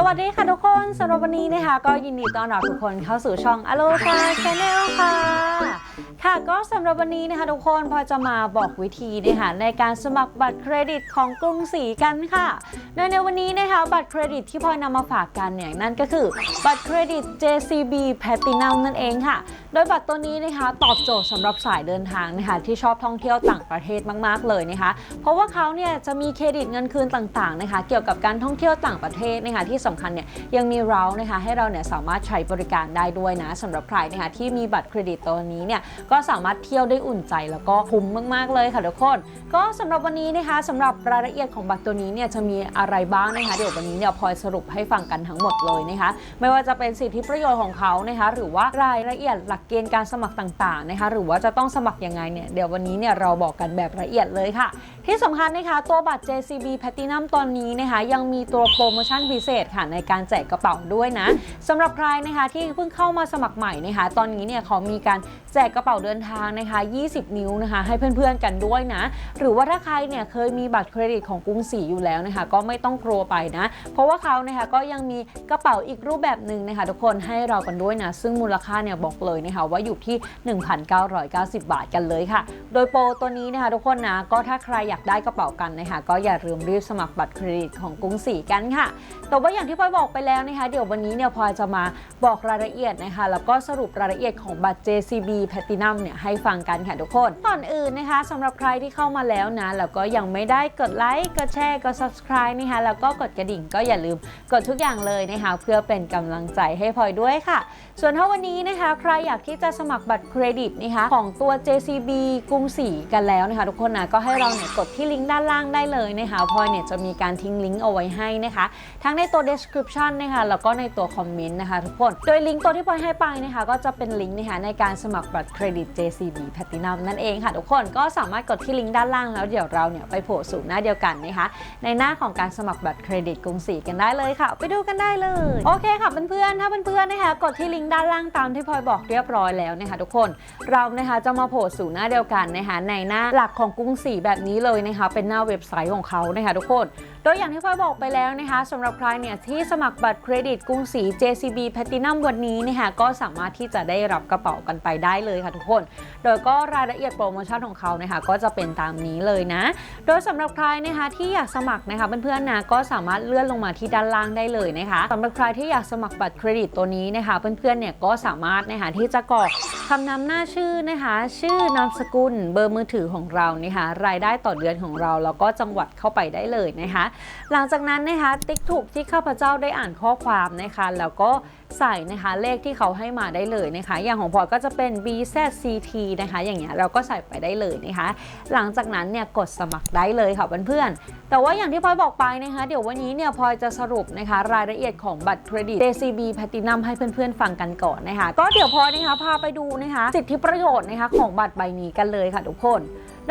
สวัสดีค่ะทุกคนสำหรับวันนี้นะคะ ก็ยินดีต้อนรับทุกคนเข้าสู่ช่อง a l o c a Channel ค่ะ ค่ะก็สำหรับวันนี้นะคะทุกคนพอจะมาบอกวิธีนะคะในการสมัครบัตรเครดิตของกรุงศรีกันค่ะ โดยในวันนี้นะคะบัตรเครดิตที่พลอยนำมาฝากกันเนี่ยนั่นก็คือบัตรเครดิต JCB Platinum นั่นเองค่ะ โดยบัตรตัวนี้นะคะตอบโจทย์สำหรับสายเดินทางนะคะที่ชอบท่องเที่ยวต่างประเทศมากๆเลยนะคะ เพราะว่าเขาเนี่ยจะมีเครดิตเงินคืนต่างๆนะคะเกี่ยวกับการท่องเที่ยวต่างประเทศนะคะที่สำคัญเนี่ยยังมีเรานะคะให้เราเนี่ยสามารถใช้บริการได้ด้วยนะสำหรับใครนะคะที่มีบัตรเครดิตตัวนี้เนี่ยก็สามารถเที่ยวได้อุ่นใจแล้วก็คุ้มมาก ๆ เลยค่ะทุกคน ก็สำหรับวันนี้นะคะสำหรับรายละเอียดของบัตรตัวนี้เนี่ยจะมีอะไรบ้างนะคะเดี๋ยววันนี้เนี่ยพลอยสรุปให้ฟังกันทั้งหมดเลยนะคะไม่ว่าจะเป็นสิทธิประโยชน์ของเขานะคะหรือว่ารายละเอียดหลักเกณฑ์การสมัครต่างๆนะคะหรือว่าจะต้องสมัครยังไงเนี่ยเดี๋ยววันนี้เนี่ยเราบอกกันแบบละเอียดเลยค่ะ ที่สำคัญนะคะตัวบัตร JCB Platinum ตอนนี้นะคะยังมีตัวโปรโมชั่นพิเศษค่ะในการแจกกระเป๋าด้วยนะสำหรับใครนะคะที่เพิ่งเข้ามาสมัครใหม่นะคะตอนนี้เนี่ยเขามีการแจกกระเป๋าเดินทางนะคะ 20 นิ้วนะคะ ให้เพื่อนๆกันด้วยนะ หรือว่าถ้าใครเนี่ยเคยมีบัตรเครดิตของกรุงศรีอยู่แล้วนะคะ ก็ไม่ต้องกลัวไปนะ เพราะว่าเขานะคะก็ยังมีกระเป๋าอีกรูปแบบหนึ่งนะคะ ทุกคนให้เรากันด้วยนะ ซึ่งมูลค่าเนี่ยบอกเลยนะคะว่าอยู่ที่ 1,990 บาทกันเลยค่ะ โดยโปรตัวนี้นะคะทุกคนนะก็ถ้าใครอยากได้กระเป๋ากันนะคะก็อย่าลืมรีบสมัครบัตรเครดิตของกรุงศรีกันค่ะ แต่ว่าอย่างที่พลอยบอกไปแล้วนะคะ เดี๋ยววันนี้เนี่ยพลอยจะมาบอกรายละเอียดนะคะ แล้วก็สรุปรายละเอียดของบัตร JCB Platinum เนี่ยให้ฟังกันค่ะทุกคนก่อนอื่นนะคะสำหรับใครที่เข้ามาแล้วนะแล้วก็ยังไม่ได้กดไลค์กดแชร์กด subscribe นะคะแล้วก็กดกระดิ่งก็อย่าลืมกดทุกอย่างเลยนะคะเพื่อเป็นกำลังใจให้พลอยด้วยค่ะ ส่วนถ้าวันนี้นะคะใครอยากที่จะสมัครบัตรเครดิตนะคะของตัว JCB กรุงศรีกันแล้วนะคะทุกคนนะก็ให้เราเนี่ยกดที่ลิงก์ด้านล่างได้เลยนะคะพลอยเนี่ยจะมีการทิ้งลิงก์เอาไว้ให้นะคะ ทั้งในตัว description นะคะแล้วก็ในตัวคอมเมนต์นะคะทุกคน โดยลิงก์ตัวที่พลอยให้ไปนะคะก็จะเป็นลิงก์นะคะในการสมัครบัตรเครดิต JCB Platinum นั่นเองค่ะทุกคนก็สามารถกดที่ลิงก์ด้านล่างแล้วเดี๋ยวเราเนี่ยไปโผล่สู่หน้าเดียวกันนะคะในหน้าของการสมัครบัตรเครดิตกรุงศรีกันได้เลยค่ะ ไปดูกันได้เลยโอเคค่ะเพื่อนๆถ้าเพื่อนๆนะคะกดที่ลิงก์ด้านล่างตามที่พลอยบอกเรียบร้อยแล้วนะคะทุกคนเรานะคะจะมาโผล่สู่หน้าเดียวกันนะคะในหน้าหลักของกรุงศรีแบบนี้เลยเลยนะคะเป็นหน้าเว็บไซต์ของเขานะคะทุกคน ดยอย่างที่พลอยบอกไปแล้วนะคะสำหรับใครเนี่ยที่สมัครบัตรเครดิตกรุงศรี JCB Platinum วันนี้นะคะก็สามารถที่จะได้รับกระเป๋ากันไปได้เลยค่ะทุกคน โดยก็รายละเอียดโปรโมชั่นของเขานะคะก็จะเป็นตามนี้เลยนะ โดยสำหรับใครนะคะที่อยากสมัครนะคะเพื่อนๆนะก็สามารถเลื่อนลงมาที่ด้านล่างได้เลยนะคะสำหรับใครที่อยากสมัครบัตรเครดิตตัวนี้นะคะเพื่อนๆเนี่ยก็สามารถนะคะที่จะกรอกคำนำหน้าชื่อนะคะ ชื่อนามสกุลเบอร์มือถือของเรานะคะรายได้ต่อเดือนของเราแล้วก็จังหวัดเข้าไปได้เลยนะคะหลังจากนั้นนะคะติ๊กถูกที่ข้าพเจ้าได้อ่านข้อความนะคะ แล้วก็ใส่นะคะเลขที่เขาให้มาได้เลยนะคะ อย่างของพลอก็จะเป็น BZCT นะคะ อย่างเงี้ยเราก็ใส่ไปได้เลยนะคะ หลังจากนั้นเนี่ยกดสมัครได้เลยค่ะเพื่อนๆแต่ว่าอย่างที่พลอยบอกไปนะคะ เดี๋ยววันนี้เนี่ยพลอยจะสรุปนะคะ รายละเอียดของบัตรเครดิต JCB Platinum ให้เพื่อนๆฟังกันก่อนนะคะ ก็เดี๋ยวพลอยนะคะพาไปดูนะคะ สิทธิประโยชน์นะคะของบัตรใบนี้กันเลยค่ะทุกคน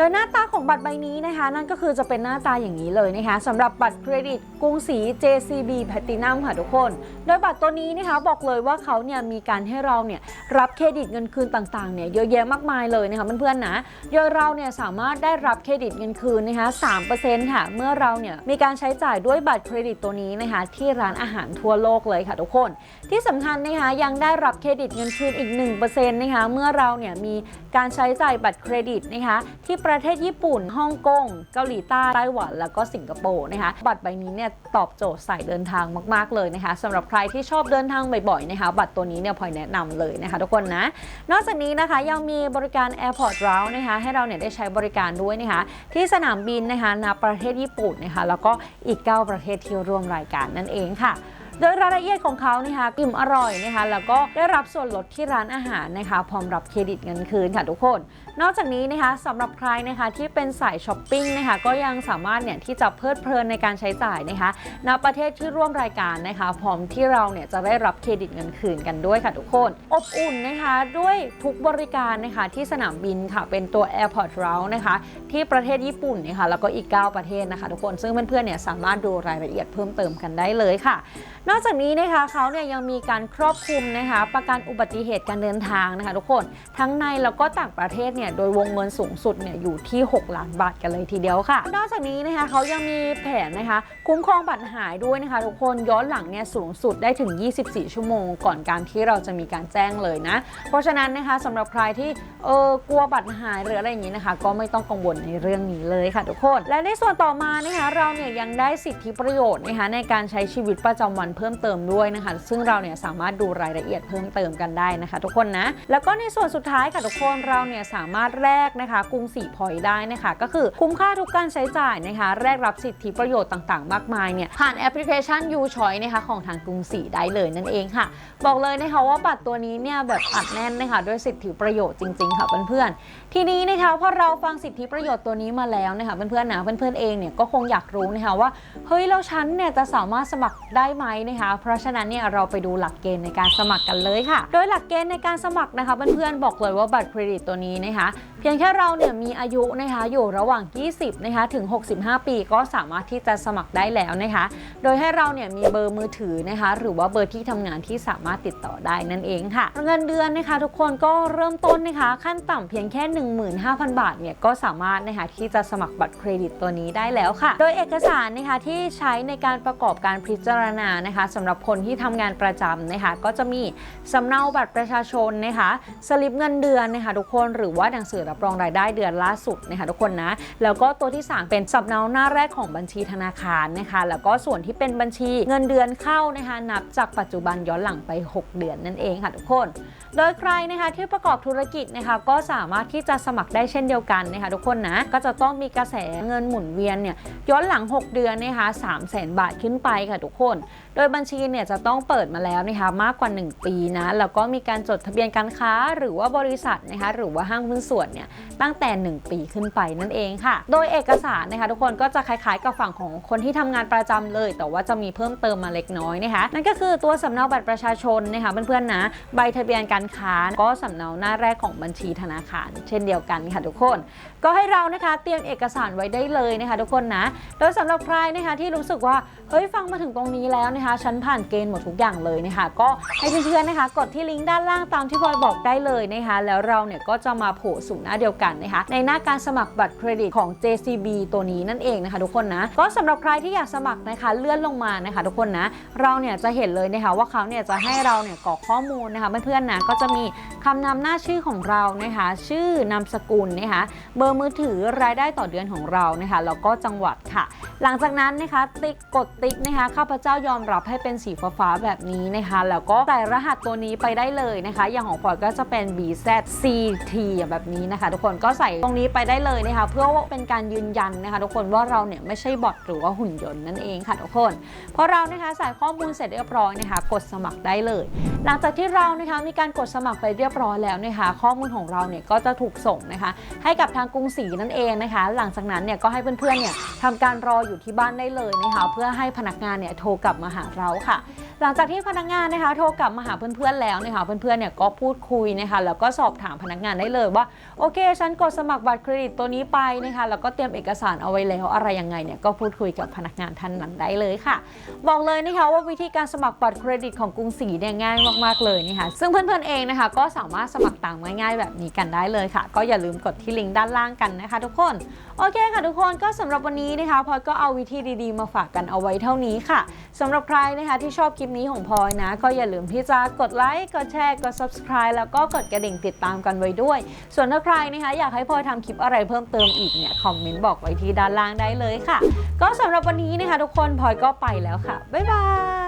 โดยหน้าตาของบัตรใบนี้นะคะ นั่นก็คือจะเป็นหน้าตาอย่างนี้เลยนะคะสำหรับบัตรเครดิตกรุงศรี JCB Platinum ค่ะทุกคน โดยบัตรตัวนี้นะคะบอกเลยว่าเขาเนี่ยมีการให้เราเนี่ยรับเครดิตเงินคืนต่างๆเนี่ยเยอะแยะมากมายเลยนะคะเพื่อนๆนะโดยเราเนี่ยสามารถได้รับเครดิตเงินคืนนะคะ3%ค่ะเมื่อเราเนี่ยมีการใช้จ่ายด้วยบัตรเครดิตตัวนี้นะคะที่ร้านอาหารทั่วโลกเลยค่ะทุกคน ที่สำคัญนะคะยังได้รับเครดิตเงินคืนอีก1%นะคะเมื่อเราเนี่ยมีการใช้จ่ายบัตรเครดิตนะคะที่ประเทศญี่ปุ่นฮ่องกงเกาหลีใต้ไต้หวัน แล้วก็สิงคโปร์นะคะบัตรใบนี้เนี่ยตอบโจทย์สายเดินทางมาก ๆ เลยนะคะสำหรับใครที่ชอบเดินทางบ่อยๆนะคะบัตรตัวนี้เนี่ยพลอยแนะนำเลยนะคะทุกคนนะ นอกจากนี้นะคะยังมีบริการ Airport Route นะคะให้เราเนี่ยได้ใช้บริการด้วยนะคะที่สนามบินนะคะณประเทศญี่ปุ่นนะคะแล้วก็อีก 9 ประเทศที่ร่วมรายการนั่นเองค่ะ โดยรายละเอียดของเขานะคะอิ่มอร่อยนะคะแล้วก็ได้รับส่วนลดที่ร้านอาหารนะคะพร้อมรับเครดิตเงินคืนค่ะทุกคน นอกจากนี้นะคะสำหรับใครนะคะที่เป็นสายช้อปปิ้งนะคะก็ยังสามารถเนี่ยที่จะเพลิดเพลินในการใช้จ่ายนะคะณประเทศที่ร่วมรายการนะคะพร้อมที่เราเนี่ยจะได้รับเครดิตเงินคืนกันด้วยค่ะทุกคน อบอุ่นนะคะด้วยทุกบริการนะคะที่สนามบินค่ะเป็นตัว Airport Route นะคะที่ประเทศญี่ปุ่นนะคะแล้วก็อีก 9 ประเทศนะคะ ทุกคนซึ่งเพื่อนๆเนี่ยสามารถดูรายละเอียดเพิ่มเติมกันได้เลยค่ะนอกจากนี้นะคะเขาเนี่ยยังมีการครอบคลุมนะคะประกันอุบัติเหตุการเดินทางนะคะทุกคนทั้งในแล้วก็ต่างประเทศเนี่ยโดยวงเงินสูงสุดเนี่ยอยู่ที่ 6 ล้านบาทกันเลยทีเดียวค่ะ นอกจากนี้นะคะเขายังมีแผนนะคะคุ้มครองบัตรหายด้วยนะคะทุกคนย้อนหลังเนี่ยสูงสุดได้ถึง 24 ชั่วโมง ก่อนการที่เราจะมีการแจ้งเลยนะ เพราะฉะนั้นนะคะสำหรับใครที่เออกลัวบัตรหายหรืออะไรอย่างนี้นะคะ ก็ไม่ต้องกังวลในเรื่องนี้เลยค่ะทุกคน และในส่วนต่อมานะคะเราเนี่ยยังได้สิทธิประโยชน์นะคะในการใช้ชีวิตประจำวันเพิ่มเติมด้วยนะคะ ซึ่งเราเนี่ยสามารถดูรายละเอียดเพิ่มเติมกันได้นะคะ ทุกคนนะ แล้วก็ในส่วนสุดท้ายค่ะทุกคนเราเนี่ยสามารถแลกนะคะกรุงศรีพอยต์ได้นะคะ ก็คือคุ้มค่าทุกการใช้จ่ายนะคะแลกรับสิทธิประโยชน์ต่างๆ มากมายเนี่ยผ่านแอปพลิเคชัน u c h o i นะคะของทางกรุงศรีได้เลยนั่นเองค่ะ บอกเลยนะคะว่าบัตรตัวนี้เนี่ยแบบอัดแน่นนะคะด้วยสิทธิประโยชน์จริง ๆ ค่ะเพื่อนๆทีนี้นะคะพอเราฟังสิทธิประโยชน์ตัวนี้มาแล้วนะคะเพื่อนๆนะเพื่อนๆเองเนี่ยก็คงอยากรู้นะคะว่าเฮ้ยแล้วฉันเนี่ยจะสามารถสมัครได้ไหมนะคะ เพราะฉะนั้นเนี่ยเราไปดูหลักเกณฑ์ในการสมัครกันเลยค่ะ โดยหลักเกณฑ์ในการสมัครนะคะเพื่อนๆบอกเลยว่าบัตรเครดิตตัวนี้นะคะเพียงแค่เราเนี่ยมีอายุนะคะอยู่ระหว่าง 20นะคะถึง 65 ปีก็สามารถที่จะสมัครได้แล้วนะคะ โดยให้เราเนี่ยมีเบอร์มือถือนะคะหรือว่าเบอร์ที่ทำงานที่สามารถติดต่อได้นั่นเองค่ะ เงินเดือนนะคะทุกคนก็เริ่มต้นนะคะขั้นต่ำเพียงแค่ 15,000 บาทเนี่ยก็สามารถนะคะที่จะสมัครบัตรเครดิตตัวนี้ได้แล้วค่ะ โดยเอกสารนะคะที่ใช้ในการประกอบการพิจารณานะคะสำหรับคนที่ทำงานประจำนะคะก็จะมีสำเนาบัตรประชาชนนะคะสลิปเงินเดือนนะคะทุกคนหรือว่าหนังสือรับรองรายได้เดือนล่าสุดนะคะทุกคนนะ แล้วก็ตัวที่ 3 เป็นสำเนาหน้าแรกของบัญชีธนาคารนะคะ แล้วก็ส่วนที่เป็นบัญชีเงินเดือนเข้านะคะ นับจากปัจจุบันย้อนหลังไป 6 เดือนนั่นเองค่ะทุกคน โดยใครนะคะที่ประกอบธุรกิจนะคะก็สามารถที่จะสมัครได้เช่นเดียวกันนะคะทุกคนนะ ก็จะต้องมีกระแสเงินหมุนเวียนเนี่ยย้อนหลัง 6 เดือนนะคะ3 0 0 0 0 0บาทขึ้นไปค่ะทุกคน โดยบัญชีเนี่ยจะต้องเปิดมาแล้วนะคะมากกว่า 1 ปีนะ แล้วก็มีการจดทะเบียนการค้าหรือว่าบริษัทนะคะหรือว่าห้างหุ้นส่วนเนี่ยตั้งแต่ 1 ปีขึ้นไปนั่นเองค่ะ โดยเอกสารนะคะทุกคนก็จะคล้าย ๆ กับฝั่งของคนที่ทำงานประจำเลย แต่ว่าจะมีเพิ่มเติมมาเล็กน้อยนะคะนั่นก็คือตัวสำเนาบัตรประชาชนนะคะเพื่อนๆนะใบทะเบียนการค้าก็สำเนาหน้าแรกของบัญชีธนาคาร เช่นเดียวกันค่ะทุกคน ก็ให้เรานะคะเตรียมเอกสารไว้ได้เลยนะคะ ทุกคนนะโดยสำหรับใครนะคะที่รู้สึกว่าเฮ้ยฟังมาถึงตรงนี้แล้วนะคะฉันผ่านเกณฑ์หมดทุกอย่างเลยนะคะก็ให้เพื่อนๆนะคะ กดที่ลิงก์ด้านล่างตามที่พลอยบอกได้เลยนะคะแล้วเราเนี่ยก็จะมาโผล่สู่น้าเดียวกันนะคะในหน้าการสมัครบัตรเครดิตของ JCB ตัวนี้นั่นเองนะคะทุกคนนะก็สำหรับใครที่อยากสมัครนะคะเลื่อนลงมานะคะทุกคนนะเราเนี่ยจะเห็นเลยนะคะว่าเขาเนี่ยจะให้เราเนี่ยกรอกข้อมูลนะคะเพื่อนๆนะก็จะมีคำนำหน้าชื่อของเรานะคะชื่อนามสกุลนะคะเบอร์มือถือรายได้ต่อเดือนของเรานะคะแล้วก็จังหวัดค่ะ หลังจากนั้นนะคะติ๊กกดติ๊กนะคะข้าพเจ้ายอมรับให้เป็นสีฟ้าแบบนี้นะคะแล้วก็ใส่รหัสตัวนี้ไปได้เลยนะคะ อย่างของพลอยก็จะเป็น BZCT แบบนี้นะคะคะ ทุกคนก็ใส่ตรงนี้ไปได้เลยนะคะ เพื่อว่าเป็นการยืนยันนะคะ ทุกคนว่าเราเนี่ยไม่ใช่บอทหรือว่าหุ่นยนต์นั่นเองค่ะทุกคนพอเรานะคะใส่ข้อมูลเสร็จเรียบร้อยนะคะ กดสมัครได้เลย หลังจากที่เรานะคะมีการกดสมัครไปเรียบร้อยแล้วนะคะ ข้อมูลของเราเนี่ยก็จะถูกส่งนะคะ ให้กับทางกรุงศรีนั่นเองนะคะ หลังจากนั้นเนี่ยก็ให้เพื่อนๆเนี่ยทำการรออยู่ที่บ้านได้เลยนะคะ เพื่อให้พนักงานเนี่ยโทรกลับมาหาเราค่ะ หลังจากที่พนักงานนะคะโทรกลับมาหาเพื่อนๆแล้วนะคะเพื่อนๆเนี่ยก็พูดคุยนะคะแล้วก็สอบถามพนักงานได้เลยว่าโอเค ฉันกดสมัครบัตรเครดิตตัวนี้ไปนะคะแล้วก็เตรียมเอกสารเอาไว้แล้วอะไรยังไงเนี่ยก็พูดคุยกับพนักงานท่านนั้นได้เลยค่ะ บอกเลยนะคะว่าวิธีการสมัครบัตรเครดิตของกรุงศรีเนี่ยง่ายมากๆเลยนะคะซึ่งเพื่อนๆเองนะคะก็สามารถสมัครต่ามง่ายๆแบบนี้กันได้เลยค่ะ ก็อย่าลืมกดที่ลิงก์ด้านล่างกันนะคะ ทุกคนโอเคค่ะทุกคนก็สำหรับวันนี้นะคะพอยก็เอาวิธีดีๆ มาฝากกันเอาไว้เท่านี้ค่ะสำหรับใครนะคะที่ชอบคลิปนี้ของพลอยนะ ก็อย่าลืมที่จะกดไลค์ กดแชร์ กด subscribe แล้วก็กดกระดิ่งติดตามกันไว้ด้วย ส่วนถ้าใครนะคะอยากให้พลอยทำคลิปอะไรเพิ่มเติมอีกเนี่ยคอมเมนต์บอกไว้ที่ด้านล่างได้เลยค่ะ ก็สำหรับวันนี้นะคะทุกคนพลอยก็ไปแล้วค่ะ บ๊ายบาย